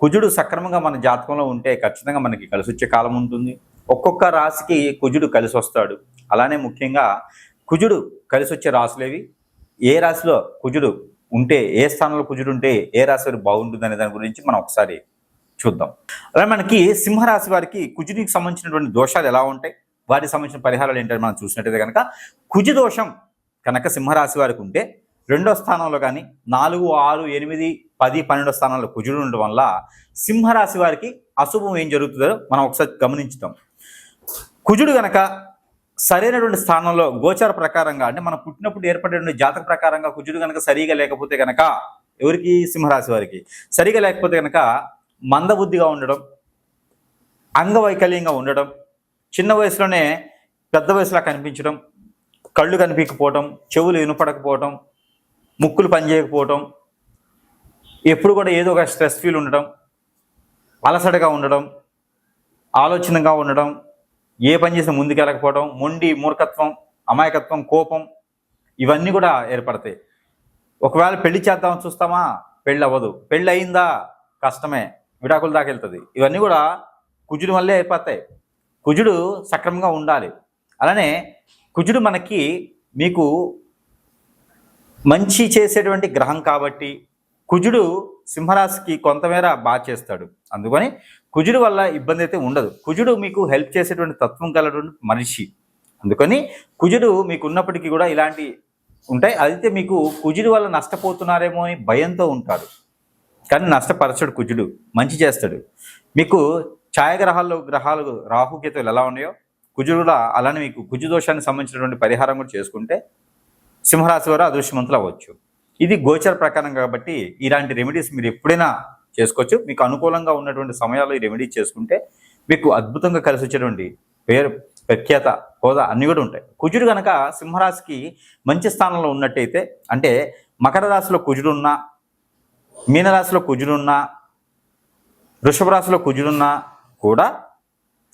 కుజుడు సక్రమంగా మన జాతకంలో ఉంటే ఖచ్చితంగా మనకి కలిసి వచ్చే కాలం ఉంటుంది. ఒక్కొక్క రాశికి కుజుడు కలిసి వస్తాడు అలానే ముఖ్యంగా కుజుడు కలిసి వచ్చే రాశులేవి? ఏ రాశిలో కుజుడు ఉంటే ఏ స్థానంలో కుజుడు ఉంటే ఏ రాశి వారికి బాగుంటుంది అనే దాని గురించి మనం ఒకసారి చూద్దాం. అలాగే మనకి సింహరాశి వారికి కుజుడికి సంబంధించినటువంటి దోషాలు ఎలా ఉంటాయి? వాటికి సంబంధించిన పరిహారాలు ఏంటని మనం చూసినట్టయితే కనుక కుజు దోషం కనుక సింహరాశి వారికి ఉంటే రెండో స్థానంలో కానీ నాలుగు ఆరు ఎనిమిది పది పన్నెండో స్థానాల్లో కుజుడు ఉండడం వల్ల సింహరాశి వారికి అశుభం ఏం జరుగుతుందో మనం ఒకసారి గమనించుతాం కుజుడు గనక సరైనటువంటి స్థానంలో గోచార ప్రకారంగా అంటే మనం పుట్టినప్పుడు ఏర్పడేటువంటి జాతక ప్రకారంగా కుజుడు కనుక సరిగా లేకపోతే కనుక ఎవరికి? సింహరాశి వారికి. సరిగా లేకపోతే కనుక మందబుద్ధిగా ఉండడం అంగవైకల్యంగా ఉండడం చిన్న వయసులోనే పెద్ద వయసులా కనిపించడం కళ్ళు కనిపించకపోవటం చెవులు వినపడకపోవటం ముక్కులు పనిచేయకపోవటం ఎప్పుడు కూడా ఏదో ఒక స్ట్రెస్ ఫీల్ ఉండడం అలసటగా ఉండడం ఆలోచనగా ఉండడం ఏ పని చేసినా ముందుకెళ్ళకపోవడం మొండి మూర్ఖత్వం అమాయకత్వం కోపం ఇవన్నీ కూడా ఏర్పడతాయి. ఒకవేళ పెళ్ళి చేద్దామని చూస్తామా? పెళ్ళి అవ్వదు పెళ్ళి అయిందా కష్టమే. విడాకుల దాకా వెళ్తుంది. ఇవన్నీ కూడా కుజుడు వల్లే అయిపోతాయి కుజుడు సక్రమంగా ఉండాలి. అలానే కుజుడు మనకి మీకు మంచి చేసేటువంటి గ్రహం కాబట్టి కుజుడు సింహరాశికి కొంతమేర బాగా చేస్తాడు. అందుకని కుజుడు వల్ల ఇబ్బంది అయితే ఉండదు. కుజుడు మీకు హెల్ప్ చేసేటువంటి తత్వం కలటువంటి మనిషి. అందుకని కుజుడు మీకు ఉన్నప్పటికీ కూడా ఇలాంటి ఉంటాయి. అయితే మీకు కుజుడు వల్ల నష్టపోతున్నారేమో అని భయంతో ఉంటారు కానీ నష్టపరచడు కుజుడు. మంచి చేస్తాడు. మీకు ఛాయాగ్రహాల్లో గ్రహాలు రాహుకేతువులు ఎలా ఉన్నాయో కుజుడు కూడా అలానే మీకు కుజు దోషానికి సంబంధించినటువంటి పరిహారం కూడా చేసుకుంటే సింహరాశి వారు అదృశ్యవంతులు అవ్వచ్చు. ఇది గోచర ప్రకారం కాబట్టి ఇలాంటి రెమెడీస్ మీరు ఎప్పుడైనా చేసుకోవచ్చు. మీకు అనుకూలంగా ఉన్నటువంటి సమయాల్లో ఈ రెమెడీ చేసుకుంటే మీకు అద్భుతంగా కలిసి వచ్చేటువంటి పేరు ప్రఖ్యాత హోదా అన్నీ కూడా ఉంటాయి. కుజుడు కనుక సింహరాశికి మంచి స్థానంలో ఉన్నట్టయితే అంటే మకర రాశిలో కుజుడున్నా మీనరాశిలో కుజుడున్నా వృషభ రాశిలో కుజుడున్నా కూడా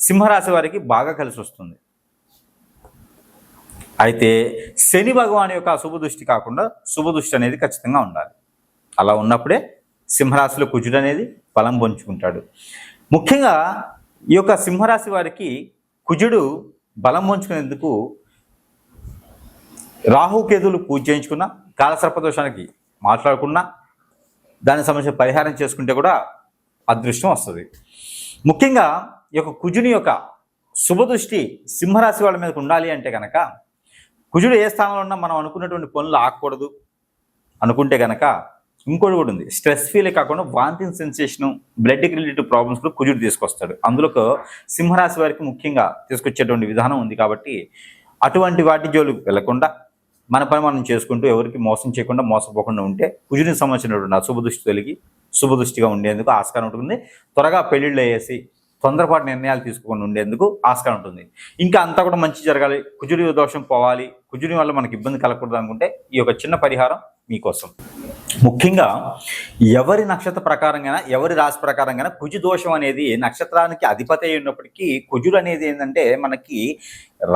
సింహరాశి వారికి బాగా కలిసి వస్తుంది. అయితే శని భగవాన్ యొక్క శుభదృష్టి కాకుండా శుభదృష్టి అనేది ఖచ్చితంగా ఉండాలి. అలా ఉన్నప్పుడే సింహరాశిలో కుజుడు అనేది బలం పొంచుకుంటాడు. ముఖ్యంగా ఈ యొక్క సింహరాశి వారికి కుజుడు బలం ఉంచుకునేందుకు రాహుకేతులు పూజ చేయించుకున్న కాలసర్పదోషానికి మాట్లాడుకున్నా దానికి సంబంధించిన పరిహారం చేసుకుంటే కూడా అదృష్టం వస్తుంది. ముఖ్యంగా ఈ యొక్క కుజుని యొక్క శుభదృష్టి సింహరాశి వాళ్ళ మీదకు ఉండాలి అంటే కనుక కుజుడు ఏ స్థానంలో ఉన్నా మనం అనుకున్నటువంటి పనులు ఆగకూడదు. అనుకుంటే కనుక ఇంకోటి కూడా ఉంది. స్ట్రెస్ ఫీల్ కాకుండా వాంతింగ్ సెన్సేషన్ బ్లడ్కి రిలేటెడ్ ప్రాబ్లమ్స్ కూడా కుజుడు తీసుకొస్తాడు. అందులో సింహరాశి వారికి ముఖ్యంగా తీసుకొచ్చేటువంటి విధానం ఉంది కాబట్టి అటువంటి వాటి జోలికి వెళ్ళకుండా మన పని మనం చేసుకుంటూ ఎవరికి మోసం చేయకుండా మోసపోకుండా ఉంటే కుజుడికి సంబంధించినటువంటి అశుభ దృష్టి తొలగి శుభదృష్టిగా ఉండేందుకు ఆస్కారం ఉంటుంది. త్వరగా పెళ్ళిళ్ళు వేసి తొందరపాటు నిర్ణయాలు తీసుకోకుండా ఉండేందుకు ఆస్కారం ఉంటుంది. ఇంకా అంతా కూడా మంచి జరగాలి. కుజుడి దోషం పోవాలి. కుజుడి వల్ల మనకి ఇబ్బంది కలగకూడదు అనుకుంటే ఈ యొక్క చిన్న పరిహారం మీకోసం. ముఖ్యంగా ఎవరి నక్షత్ర ప్రకారంగా ఎవరి రాశి ప్రకారంగా కుజు దోషం అనేది నక్షత్రానికి అధిపతి అయి ఉన్నప్పటికీ కుజుడు అనేది ఏంటంటే మనకి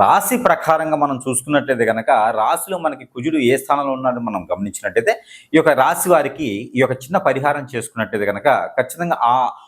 రాశి ప్రకారంగా మనం చూసుకున్నట్లయితే కనుక రాశిలో మనకి కుజుడు ఏ స్థానంలో ఉన్నాడో మనం గమనించినట్టయితే ఈ యొక్క రాశి వారికి ఈ యొక్క చిన్న పరిహారం చేసుకున్నట్టయితే కనుక ఖచ్చితంగా ఆ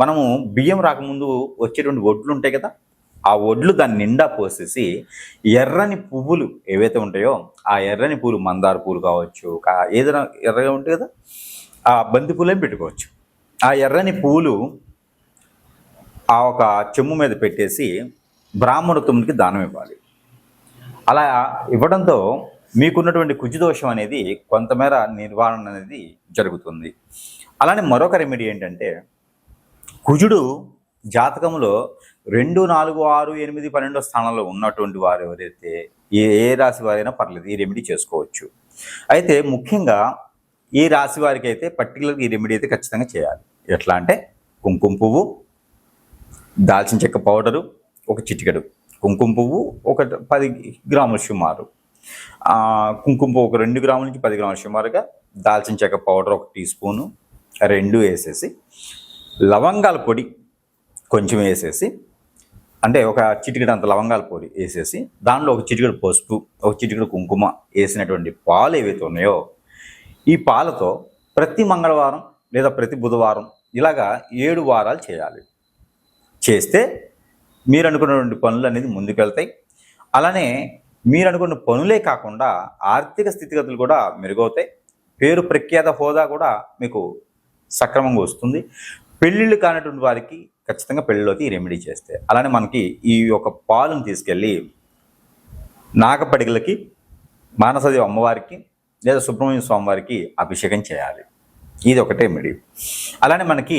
మనము బియ్యం రాకముందు వచ్చేటువంటి ఒడ్లు ఉంటాయి కదా ఆ ఒడ్లు దాని నిండా పోసేసి ఎర్రని పువ్వులు ఏవైతే ఉంటాయో ఆ ఎర్రని పూలు మందార పూలు కావచ్చు ఏదైనా ఎర్రగా ఉంటాయి కదా ఆ బంతి పూలేం పెట్టుకోవచ్చు. ఆ ఎర్రని పూలు ఆ ఒక చెమ్ము మీద పెట్టేసి బ్రాహ్మణత్వంకి దానం ఇవ్వాలి. అలా ఇవ్వడంతో మీకున్నటువంటి కుజుదోషం అనేది కొంతమేర నిర్వహణ అనేది జరుగుతుంది. అలానే మరొక రెమెడీ ఏంటంటే కుజుడు జాతకంలో రెండు నాలుగు ఆరు ఎనిమిది పన్నెండో స్థానంలో ఉన్నటువంటి వారు ఎవరైతే ఏ ఏ రాశి వారైనా పర్లేదు ఈ రెమెడీ చేసుకోవచ్చు. అయితే ముఖ్యంగా ఈ రాశి వారికి అయితే పర్టికులర్గా ఈ రెమెడీ అయితే ఖచ్చితంగా చేయాలి. ఎట్లా అంటే కుంకుమ పువ్వు దాల్చిన చెక్క పౌడరు ఒక చిటికెడు. కుంకుమ పువ్వు ఒక పది గ్రాముల సుమారు. కుంకుమ పువ్వు ఒక రెండు గ్రాముల నుంచి పది గ్రాముల సుమారుగా దాల్చిన చెక్క పౌడర్ ఒక టీ స్పూను రెండు వేసేసి లవంగాల పొడి కొంచెం వేసేసి అంటే ఒక చిటికెడు అంత లవంగాల పొడి వేసేసి దానిలో ఒక చిటికెడు పసుపు ఒక చిటికెడు కుంకుమ వేసినటువంటి పాలు ఏవైతే ఉన్నాయో ఈ పాలతో ప్రతి మంగళవారం లేదా ప్రతి బుధవారం ఇలాగా ఏడు వారాలు చేయాలి. చేస్తే మీరు అనుకున్నటువంటి పనులు అనేది ముందుకెళ్తాయి. అలానే మీరు అనుకున్న పనులే కాకుండా ఆర్థిక స్థితిగతులు కూడా మెరుగవుతాయి. పేరు ప్రఖ్యాత హోదా కూడా మీకు సక్రమంగా వస్తుంది. పెళ్ళిళ్ళు కానటువంటి వారికి ఖచ్చితంగా పెళ్ళిలోకి ఈ రెమెడీ చేస్తే. అలానే మనకి ఈ యొక్క పాలను తీసుకెళ్ళి నాగపడిగలకి మానసదేవి అమ్మవారికి లేదా సుబ్రహ్మణ్య స్వామి వారికి అభిషేకం చేయాలి. ఇది ఒకటే రెమెడీ అలానే మనకి